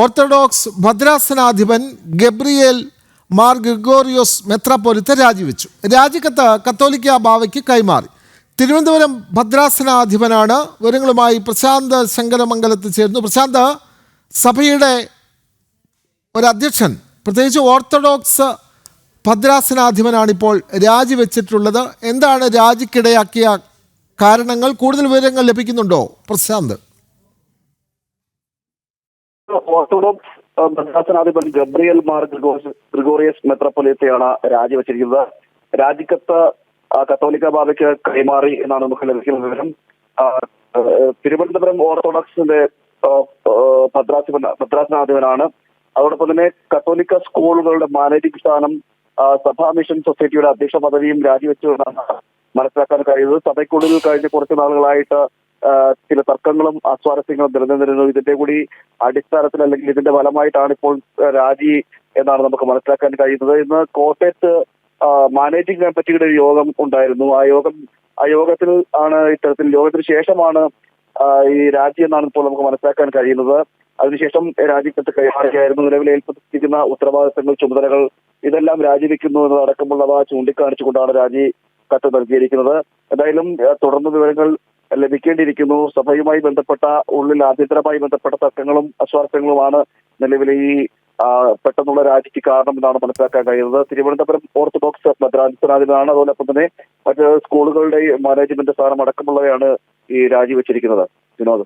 Orthodox മദ്രാസനാധിപൻ ഗബ്രിയേൽ മാർ ഗ്രിഗോറിയോസ് മെത്രാപ്പോലിത്ത രാജിവെച്ചു. രാജിക്കത്ത് കത്തോലിക്ക ബാവയ്ക്ക് കൈമാറി. തിരുവനന്തപുരം ഭദ്രാസനാധിപനാണ്. വിവരങ്ങളുമായി പ്രശാന്ത് ശങ്കരമംഗലത്ത് ചേരുന്നു. പ്രശാന്ത് സഭയുടെ ഒരു അധ്യക്ഷൻ പ്രത്യേകിച്ച് ഓർത്തഡോക്സ് ഭദ്രാസനാധിപനാണ് ഇപ്പോൾ രാജിവെച്ചിട്ടുള്ളത്. എന്താണ് രാജിക്കിടയാക്കിയ കാരണങ്ങൾ? കൂടുതൽ വിവരങ്ങൾ ലഭിക്കുന്നുണ്ടോ പ്രശാന്ത്? ഓർത്തഡോക്സ് ഏഹ്, ഭദ്രാസനാധിപൻ ഗബ്രിയൽ മാർ ഗ്രിഗോറിയസ് മെത്രപ്പൊലിയത്തെയാണ് രാജിവെച്ചിരിക്കുന്നത്. രാജിക്കത്ത് കത്തോലിക്ക ബാബയ്ക്ക് കൈമാറി എന്നാണ് നമുക്ക് ലഭിക്കുന്ന വിവരം തിരുവനന്തപുരം ഓർത്തഡോക്സിന്റെ ഏഹ്, ഭദ്രാസനാധിപനാണ് അതോടൊപ്പം തന്നെ കത്തോലിക്ക സ്കൂളുകളുടെ മാനേജിംഗ് സ്ഥാനം സഭാ മിഷൻ സൊസൈറ്റിയുടെ അധ്യക്ഷ പദവിയും രാജിവെച്ചു എന്നാണ് മനസ്സിലാക്കാൻ കഴിയുന്നത്. സഭയ്ക്കുള്ളിൽ കഴിഞ്ഞ കുറച്ച് നാളുകളായിട്ട് ചില തർക്കങ്ങളും അസ്വാരസ്യങ്ങളും നിലനിന്നിരുന്നു ഇതിന്റെ കൂടി അടിസ്ഥാനത്തിൽ അല്ലെങ്കിൽ ഇതിന്റെ ഫലമായിട്ടാണ് ഇപ്പോൾ രാജി എന്നാണ് നമുക്ക് മനസ്സിലാക്കാൻ കഴിയുന്നത്. ഇന്ന് കോട്ടയത്ത് മാനേജിംഗ് കമ്മിറ്റിയുടെ ഒരു യോഗം ഉണ്ടായിരുന്നു. ആ യോഗം ആ യോഗത്തിൽ ആണ് ഇത്തരത്തിൽ യോഗത്തിന് ശേഷമാണ് ഈ രാജി എന്നാണ് ഇപ്പോൾ നമുക്ക് മനസ്സിലാക്കാൻ കഴിയുന്നത്. അതിനുശേഷം രാജിക്കത്ത് കൈമാറുകയായിരുന്നു. നിലവിൽ ഏൽപ്പിച്ചിരിക്കുന്ന ഉത്തരവാദിത്തങ്ങൾ ചുമതലകൾ ഇതെല്ലാം രാജിവെക്കുന്നു എന്നതടക്കമുള്ളവ ചൂണ്ടിക്കാണിച്ചുകൊണ്ടാണ് രാജി കത്ത് നൽകിയിരിക്കുന്നത്. എന്തായാലും തുടർന്ന് വിവരങ്ങൾ ലഭിക്കേണ്ടിയിരിക്കുന്നു. സഭയുമായി ബന്ധപ്പെട്ട ഉള്ളിൽ ആഭ്യന്തരമായി ബന്ധപ്പെട്ട തർക്കങ്ങളും അസ്വാർത്ഥങ്ങളുമാണ് നിലവിലെ ഈ പെട്ടെന്നുള്ള രാജിക്ക് കാരണം എന്നാണ് മനസ്സിലാക്കാൻ കഴിയുന്നത്. തിരുവനന്തപുരം ഓർത്തഡോക്സ് ഭദ്രാധിപനാണ് അതോടൊപ്പം തന്നെ മറ്റ് സ്കൂളുകളുടെ മാനേജ്മെന്റ് സ്ഥാനം അടക്കമുള്ളവയാണ് ഈ രാജിവെച്ചിരിക്കുന്നത്. വിനോദ്.